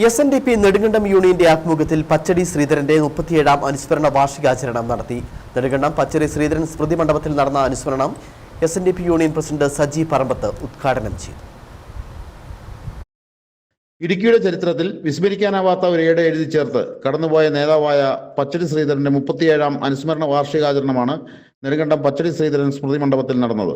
S N D P Nedumkandam യൂണിയന്റെ ആഭിമുഖ്യത്തിൽ പച്ചടി ശ്രീധരന്റെ മുപ്പത്തിയേഴാം അനുസ്മരണ വാർഷികാചരണം നടത്തി. നെടുങ്കണ്ടം പച്ചടി ശ്രീധരൻ സ്മൃതി മണ്ഡപത്തിൽ നടന്ന അനുസ്മരണം S N D P union president Saji Parambath ഉദ്ഘാടനം ചെയ്തു. ഇടുക്കിയുടെ ചരിത്രത്തിൽ വിസ്മരിക്കാനാവാത്ത ഒരു ഏട് എഴുതി ചേർത്ത് കടന്നുപോയ നേതാവായ പച്ചടി ശ്രീധരന്റെ മുപ്പത്തിയേഴാം അനുസ്മരണ വാർഷികാചരണമാണ് നെടുങ്കണ്ടം പച്ചടി ശ്രീധരൻ സ്മൃതി മണ്ഡപത്തിൽ നടന്നത്.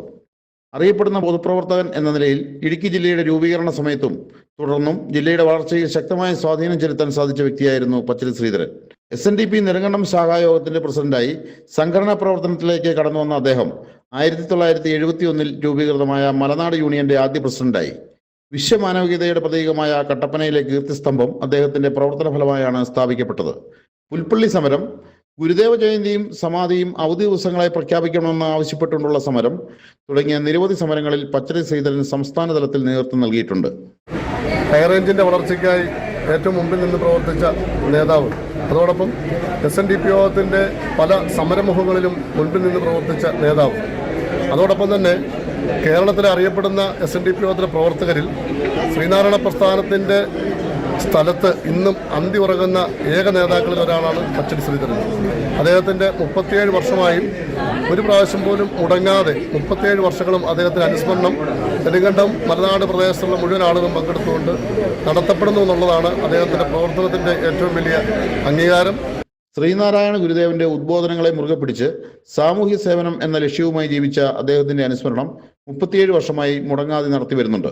അറിയപ്പെടുന്ന പൊതുപ്രവർത്തകൻ എന്ന നിലയിൽ ഇടുക്കി ജില്ലയുടെ രൂപീകരണ സമയത്തും തുടർന്നും ജില്ലയുടെ വളർച്ചയിൽ ശക്തമായ സ്വാധീനം ചെലുത്താൻ സാധിച്ച വ്യക്തിയായിരുന്നു Pachari Sreedharan. S N D P Nedumkandam ശാഖായോഗത്തിന്റെ പ്രസിഡന്റായി സംഘടനാ പ്രവർത്തനത്തിലേക്ക് കടന്നു വന്ന അദ്ദേഹം ആയിരത്തി തൊള്ളായിരത്തി എഴുപത്തി ഒന്നിൽ രൂപീകൃതമായ മലനാട് യൂണിയന്റെ ആദ്യ പ്രസിഡന്റായി. വിശ്വമാനവികതയുടെ പ്രതീകമായ കട്ടപ്പനയിലെ കീർത്തിസ്തംഭം അദ്ദേഹത്തിന്റെ പ്രവർത്തന ഫലമായാണ് സ്ഥാപിക്കപ്പെട്ടത്. പുൽപ്പള്ളി സമരം ഗുരുദേവ ജയന്തിയും സമാധിയും അവധി ദിവസങ്ങളായി പ്രഖ്യാപിക്കണമെന്ന് ആവശ്യപ്പെട്ടുകൊണ്ടുള്ള സമരം തുടങ്ങിയ നിരവധി സമരങ്ങളിൽ പച്ചരി ശ്രീധരൻ സംസ്ഥാന തലത്തിൽ നേതൃത്വം നൽകിയിട്ടുണ്ട്. ഹൈറേഞ്ചിന്റെ വളർച്ചയ്ക്കായി ഏറ്റവും മുമ്പിൽ നിന്ന് പ്രവർത്തിച്ച നേതാവ്. അതോടൊപ്പം എസ് എൻ ഡി പി യോഗത്തിന്റെ പല സമരമുഖങ്ങളിലും മുൻപിൽ നിന്ന് പ്രവർത്തിച്ച നേതാവ്. അതോടൊപ്പം തന്നെ കേരളത്തിലെ അറിയപ്പെടുന്ന എസ് എൻ ഡി പി യോഗത്തിലെ പ്രവർത്തകരിൽ ശ്രീനാരായണ പ്രസ്ഥാനത്തിന്റെ സ്ഥലത്ത് ഇന്നും അന്തി ഉറങ്ങുന്ന ഏക നേതാക്കളിൽ ഒരാളാണ് അച്ചടി ശ്രീധരൻ. അദ്ദേഹത്തിന്റെ മുപ്പത്തിയേഴ് വർഷമായും ഒരു പ്രാവശ്യം പോലും മുടങ്ങാതെ മുപ്പത്തിയേഴ് വർഷങ്ങളും അദ്ദേഹത്തിന് അനുസ്മരണം നെടുങ്കണ്ടം മലനാട് പ്രദേശത്തുള്ള മുഴുവൻ ആളുകളും പങ്കെടുത്തുകൊണ്ട് നടത്തപ്പെടുന്നു എന്നുള്ളതാണ് അദ്ദേഹത്തിന്റെ പ്രവർത്തനത്തിന്റെ ഏറ്റവും വലിയ അംഗീകാരം. ശ്രീനാരായണ ഗുരുദേവന്റെ ഉദ്ബോധനങ്ങളെ മുറുകെ പിടിച്ച് സാമൂഹ്യ സേവനം എന്ന ലക്ഷ്യവുമായി ജീവിച്ച അദ്ദേഹത്തിന്റെ അനുസ്മരണം മുപ്പത്തിയേഴ് വർഷമായി മുടങ്ങാതെ നടത്തി വരുന്നുണ്ട്.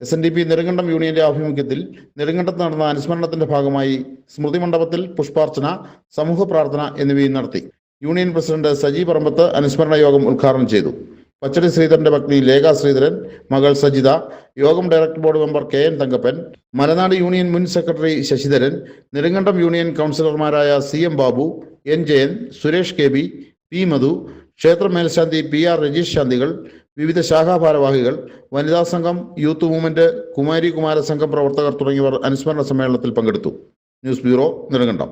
S N D P Nedumkandam യൂണിയന്റെ ആഭിമുഖ്യത്തിൽ നെടുങ്കണ്ടത്ത് നടന്ന അനുസ്മരണത്തിന്റെ ഭാഗമായി സ്മൃതി മണ്ഡപത്തിൽ പുഷ്പാർച്ചന സമൂഹ പ്രാർത്ഥന എന്നിവയും നടത്തി. യൂണിയൻ പ്രസിഡന്റ് സജി പറമ്പത്ത് അനുസ്മരണ യോഗം ഉദ്ഘാടനം ചെയ്തു. പച്ചടി ശ്രീധരന്റെ പത്നി ലേഖ ശ്രീധരൻ മകൾ സജിത യോഗം director board member K N Thankappan Malanad union മുൻ സെക്രട്ടറി ശശിധരൻ നെടുങ്കണ്ടം യൂണിയൻ കൗൺസിലർമാരായ C M Babu N Jayan Suresh K B P Madhu ക്ഷേത്ര മേൽശാന്തി പി ആർ രജീഷ് ശാന്തികൾ വിവിധ ശാഖാ ഭാരവാഹികൾ വനിതാ സംഘം യൂത്ത് മൂവ്മെന്റ് കുമാരി കുമാര സംഘം പ്രവർത്തകർ തുടങ്ങിയവർ അനുസ്മരണ സമ്മേളനത്തിൽ പങ്കെടുത്തു. News bureau Nedumkandam.